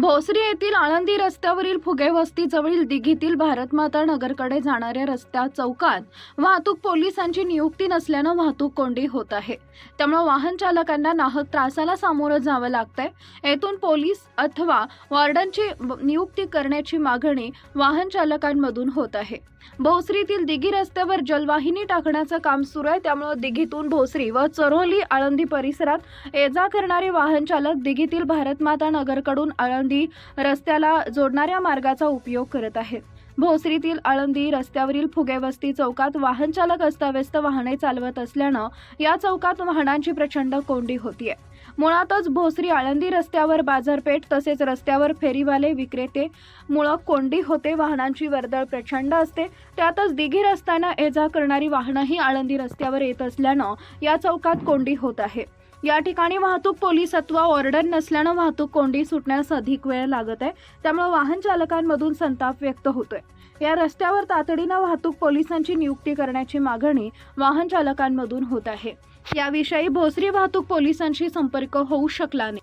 भोसरी येथील आळंदी रस्त्यावरील फुगे वस्तीजवळील दिघीतील भारतमाता नगरकडे जाणाऱ्या रस्त्या चौकात वाहतूक पोलिसांची नियुक्ती नसल्यानं वाहतूक कोंडी होत आहे. त्यामुळे वाहन चालकांना नाहक त्रासाला सामोरं जावं लागतंय. येथून पोलीस अथवा वॉर्डनची नियुक्ती करण्याची मागणी वाहन चालकांमधून होत आहे. भोसरीतील दिघी रस्त्यावर जलवाहिनी टाकण्याचं काम सुरू आहे. त्यामुळे दिघीतून भोसरी व चरोली आळंदी परिसरात ये जा करणारे वाहन चालक दिघीतील भारतमाता नगरकडून आळंदी रस्त्याला जोडणाऱ्या मार्गाचा उपयोग करत आहेत भोसरीतील आळंदी रस्त्यावरील फुगेवस्ती चौकात वाहन चालक अस्ताव्यस्त वाहने चालवत असल्यानं या चौकात वाहनांची प्रचंड कोंडी होतीये. मुळातच भोसरी आळंदी रस्त्यावर बाजारपेठ तसेच रस्त्यावर फेरीवाले विक्रेते मुळं कोंडी होते वाहनांची वर्दळ प्रचंड असते. त्यातच दिघी रस्त्यानं ये जा करणारी वाहनंही आळंदी रस्त्यावर येत असल्यानं या चौकात कोंडी होत आहे. या ठिकाणी वाहतूक पोलीस अथवा ऑर्डर नसल्यानं वाहतूक कोंडी सुटण्यास अधिक वेळ लागत आहे. त्यामुळे वाहन चालकांमधून संताप व्यक्त होतोय. या रस्त्यावर तातडीनं वाहतूक पोलिसांची नियुक्ती करण्याची मागणी वाहन चालकांमधून होत आहे. याविषयी भोसरी वाहतूक पोलिसांशी संपर्क होऊ शकला नाही.